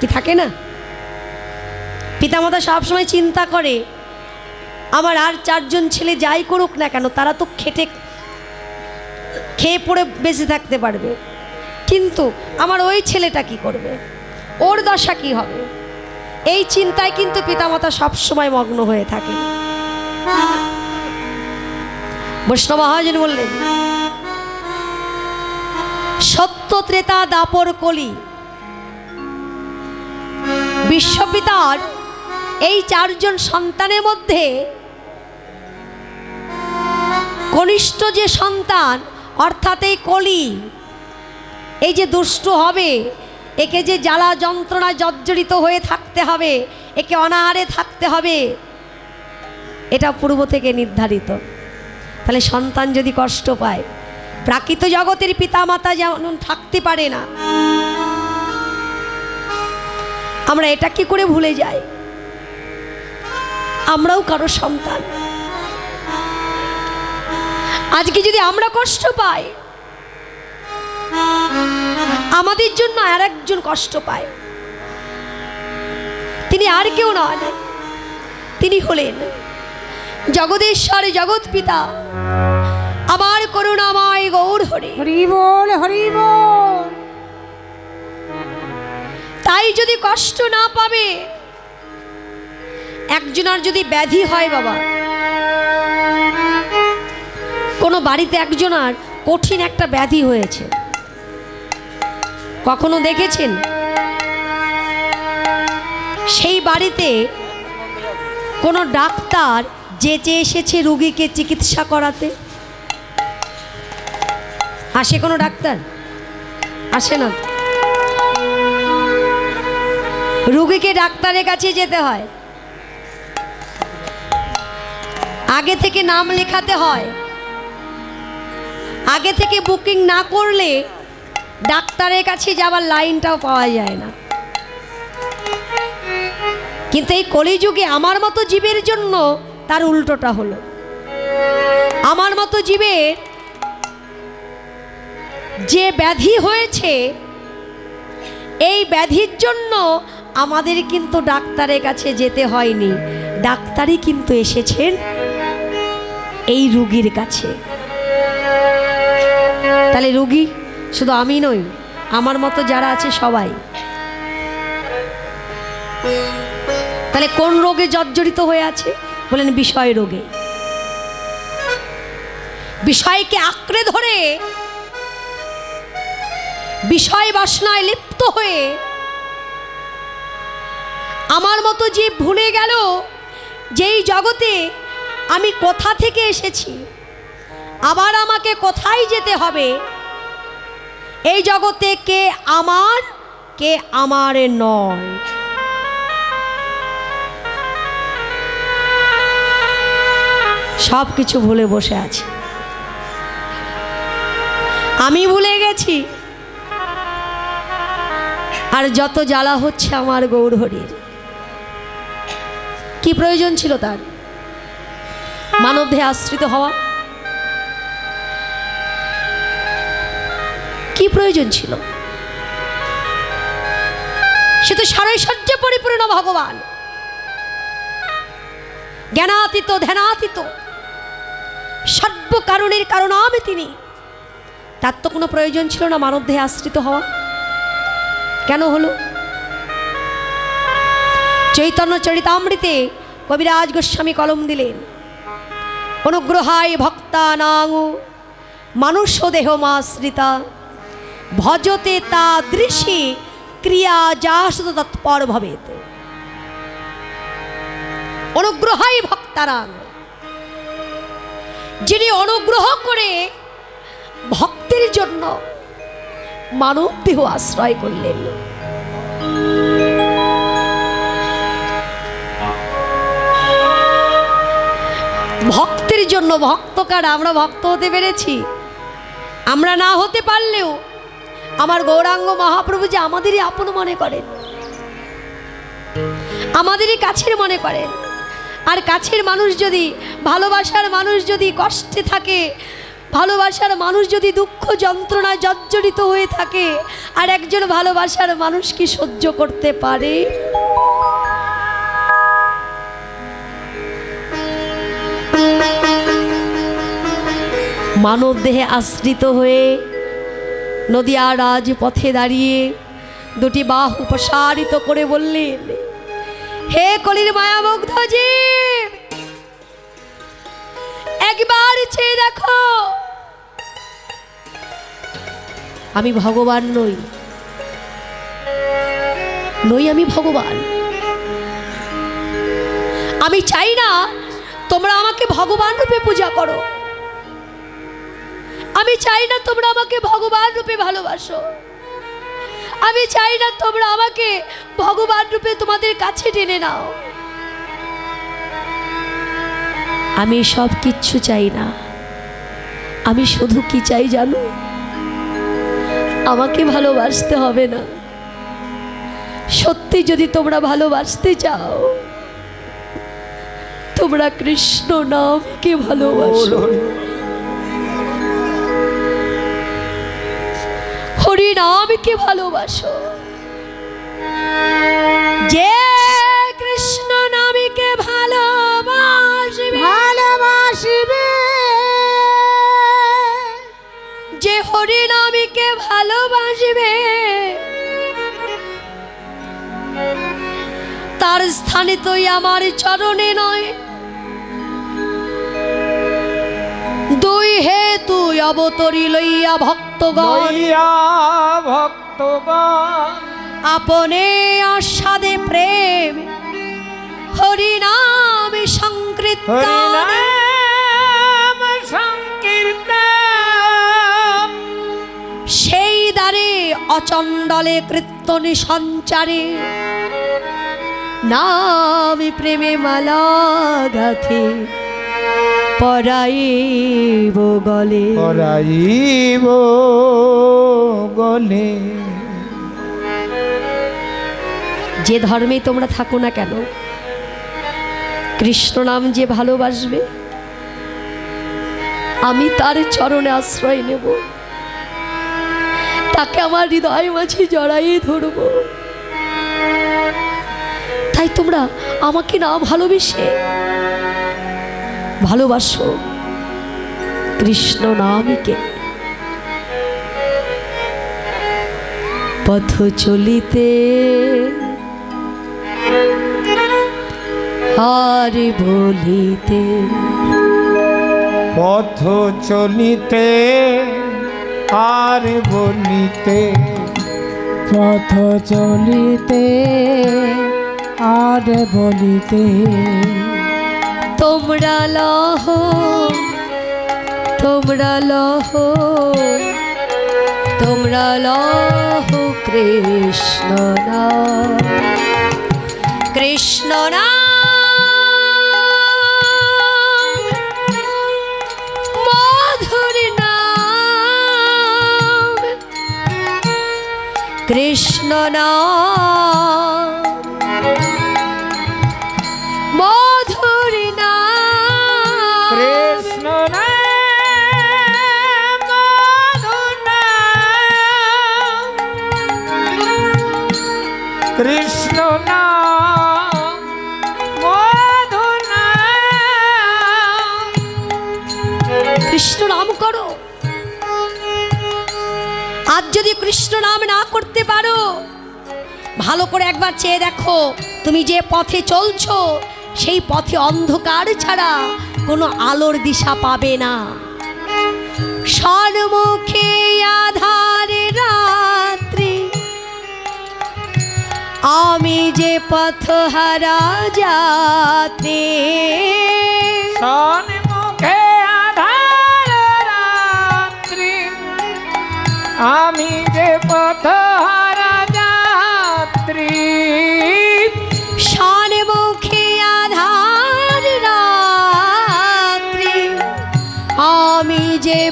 কি থাকে না? পিতামাতা সবসময় চিন্তা করে, আমার আর চারজন ছেলে যাই করুক না কেন, তারা তো খেটে, খেয়ে পড়ে বেঁচে থাকতে পারবে। কিন্তু আমার ওই ছেলেটা কি করবে? ওর দশা কি হবে? এই চিন্তায় কিন্তু পিতামাতা সবসময় মগ্ন হয়ে থাকে। বৈষ্ণব মহাজন বললেন, সত্য ত্রেতা দাপর কলি বিশ্বপিতার এই চারজন সন্তানের মধ্যে কনিষ্ঠ যে সন্তান, অর্থাৎ এই কলি, এই যে দুষ্ট হবে, একে যে জ্বালা যন্ত্রণা জর্জরিত হয়ে থাকতে হবে, একে অনাহারে থাকতে হবে, এটা পূর্ব থেকে নির্ধারিত। তাহলে সন্তান যদি কষ্ট পায়, প্রাকৃত জগতের পিতামাতা যেমন থাকতে পারে না আমরা এটা কি করে ভুলে যাই? আমরাও কারও সন্তান। আজকে যদি আমরা কষ্ট পাই, আমাদের জন্য আর একজন কষ্ট পায়। তিনি আর কেউ নন। তিনি হলেন জগদীশ্বর জগৎ পিতা আমার করুণাময় গৌর হরে হরি বল হরি বল। তাই যদি কষ্ট না পাবে, একজনের যদি ব্যাধি হয় বাবা, কোনো বাড়িতে একজনার কঠিন একটা ব্যাধি হয়েছে। কখনো দেখেছেন? সেই বাড়িতে কোনো ডাক্তার যেচে এসেছে রুগীকে চিকিৎসা করাতে? আসে কোনো ডাক্তার? আসে না। রুগীকে ডাক্তারের কাছে যেতে হয়। আগে থেকে নাম লেখাতে হয়। আগে থেকে বুকিং না করলে ডাক্তারের কাছে যাওয়ার লাইনটাও পাওয়া যায় না। কিন্তু এই কলিযুগে আমার মতো জীবের জন্য তার উল্টোটা হলো। আমার মতো জীবের যে ব্যাধি হয়েছে, এই ব্যাধির জন্য আমাদের কিন্তু ডাক্তারের কাছে যেতে হয়নি। ডাক্তারই কিন্তু এসেছেন এই রুগীর কাছে। তাহলে রুগী, শুধু আমি নই, আমার মতো যারা আছে সবাই। তাহলে কোন রোগে জর্জরিত হয়ে আছে? বলেন বিষয় রোগে। বিষয়কে আঁকড়ে ধরে, বিষয় বাসনায় লিপ্ত হয়ে আমার মতো জীব ভুলে গেল যেই জগতে আমি কোথা থেকে এসেছি। আবার আমাকে কোথায় যেতে হবে? এই জগতে কে আমার কে আমার নয়। সব কিছু ভুলে বসে আছে। আমি ভুলে গেছি। আর যত জ্বালা হচ্ছে আমার গৌরহরির। কি প্রয়োজন ছিল তার? মানব দেহে আশ্রিত হওয়া। কি প্রয়োজন ছিল? সে তো সারৈশ্বর্য পরিপূর্ণ ভগবান। জ্ঞানাতীত, ধ্যানাতীত। সর্ব কারণের কারণ আমি তিনি। তার তো কোনো প্রয়োজন ছিল না মানব দেহে আশ্রিত হওয়া। কেন হলো? চৈতন্য চরিতামৃতে কবিরাজ গোস্বামী কলম দিলেন। অনুগ্রহায় ভক্তানাং মানুষ দেহ মাশ্রিতা ভজতে তা দৃশ্যে ক্রিয়া যাসত তৎপর ভবেত। অনুগ্রহায় ভক্তারাং যিনি অনুগ্রহ করে ভক্তের জন্য মানব দেহ আশ্রয় করলেন। ভক্তের জন্য ভক্ত ভক্তকার, আমরা ভক্ত হতে পেরেছি। আমরা না হতে পারলেও আমার গৌরাঙ্গ মহাপ্রভু যে আমাদেরই আপন মনে করেন, আমাদেরই কাছের মনে করেন, আর কাছের মানুষ যদি, ভালোবাসার মানুষ যদি কষ্টে থাকে, ভালোবাসার মানুষ যদি দুঃখ যন্ত্রণায় জর্জরিত হয়ে থাকে, আর একজন ভালোবাসার মানুষ কি সহ্য করতে পারে? মানব দেহে আশ্রিত হয়ে নদিয়া রাজপথে দাঁড়িয়ে দুটি বাহু প্রসারিত করে বললেন, হে কলির মায়ামুগ্ধ জীব একবার চেয়ে দেখো। আমি ভগবান নই নই আমি ভগবান। আমি চাই না তোমরা আমাকে ভগবান রূপে পূজা করো। আমি চাই না তোমরা আমাকে ভগবান রূপে ভালোবাসো। আমি চাই না তোমরা আমাকে ভগবান রূপে তোমাদের কাছে টেনে নাও। আমি সব কিচ্ছু চাই না। আমি শুধু কি চাই জানো? আমাকে ভালোবাসতে হবে না। সত্যি যদি তোমরা ভালোবাসতে চাও, তোমরা কৃষ্ণ নামকে ভালোবাসো। হরি নামকে ভালোবাসো। যে কৃষ্ণ নামকে ভালোবাসবে ভালোবাসিবে। যে হরি নামকে ভালোবাসবে তার স্থানে তুই আমার চরণে নয়। দুই হে তুই অবতরি লইয়া ভক্তগণ ভক্তগণ আপনে আস্বাদে প্রেম হরি নাম সংকীর্তন। হরিনাম সংকীর্তন। সেই দ্বারে অচণ্ডলে কীর্তনে সঞ্চারে নামি প্রেমে মালা গাথে পরাইব গলে। পরাইব গলে। যে ধর্মে তোমরা থাকো না কেন কৃষ্ণ নাম যে ভালোবাসবে আমি তার চরণে আশ্রয় নেব। তাকে আমার হৃদয় মাঝে জড়াইয়ে ধরব। তাই তোমরা আমাকে না ভালোবেসে ভালোবাসো। কৃষ্ণ নামকে। পথ চলিতে আর বলিতে পথ চলিতে আর বলিতে পথ চলিতে আর বলিতে তোমরা লহ তোমরা লহ তোমরা লহ কৃষ্ণ কৃষ্ণ নাম কৃষ্ণ নাম। ভালো করে একবার চেয়ে দেখো। তুমি যে পথে চলছো, সেই পথে অন্ধকার ছাড়া কোনো আলোর দিশা পাবে না। সন্মুখে আধারে রাত্রি, আমি যে পথ হারা যাতে। সন্মুখে আধার রাত্রি, আমি যে পথ হারা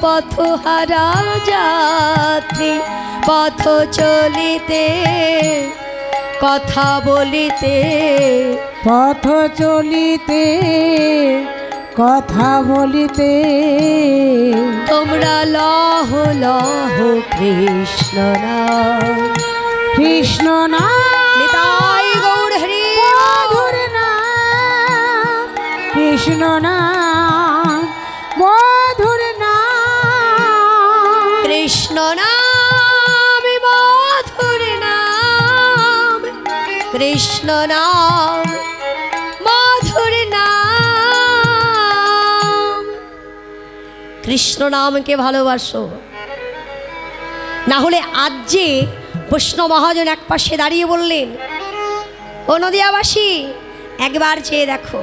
পথ হারা যাত্রী পথ চলিতে কথা বলিতে। পথ চলিতে কথা বলিতে। তোমরা লহ লহ কৃষ্ণ নাম। কৃষ্ণ না নিতাই গৌর হরি। মধুর নাম। কৃষ্ণ নাম। নাম মধুর নাম কৃষ্ণ নাম, মধুর নাম। কৃষ্ণ নামকে ভালোবাসো। না হলে আজ যে বৈষ্ণব মহাজন এক পাশে দাঁড়িয়ে বললেন, ও নদিয়াবাসী, একবার চেয়ে দেখো।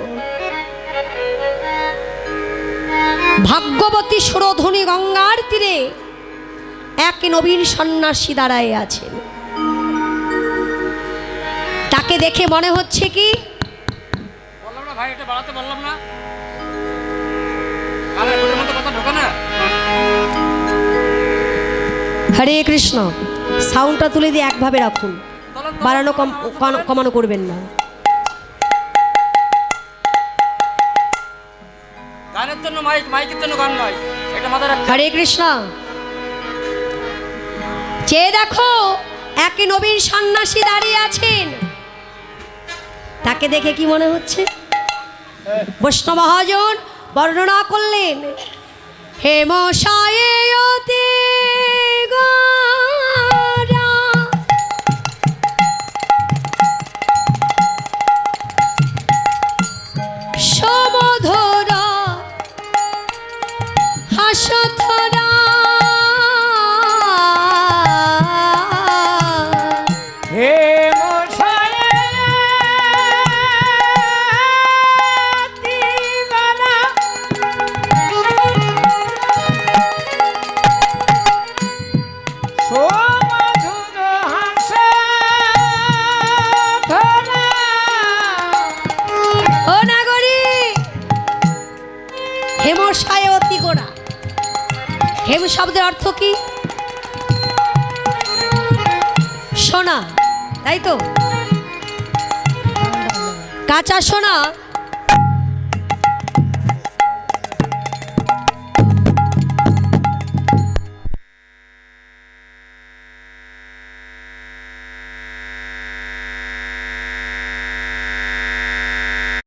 ভাগ্যবতী সুরধনী গঙ্গার তীরে এক নবীন সন্ন্যাসী দাঁড়ায় আছেন। তাকে দেখে মনে হচ্ছে কি? বললাম না ভাই এটা বাড়াতে বললাম হরে কৃষ্ণ সাউন্ডটা তুলে দিয়ে একভাবে রাখুন। বাড়ানো কম কম- কমানো করবেন না। গানের জন্য মাইক মাইকের জন্য গান নয় এটা মাথায় হরে কৃষ্ণ। চেয়ে দেখো এক নবীন সন্ন্যাসী দাঁড়িয়ে আছেন। তাকে দেখে কি মনে হচ্ছে? বৈষ্ণব মহাজন বর্ণনা করলেন হেমশায়ে অতি সোনা তাই তো? কাঁচা সোনা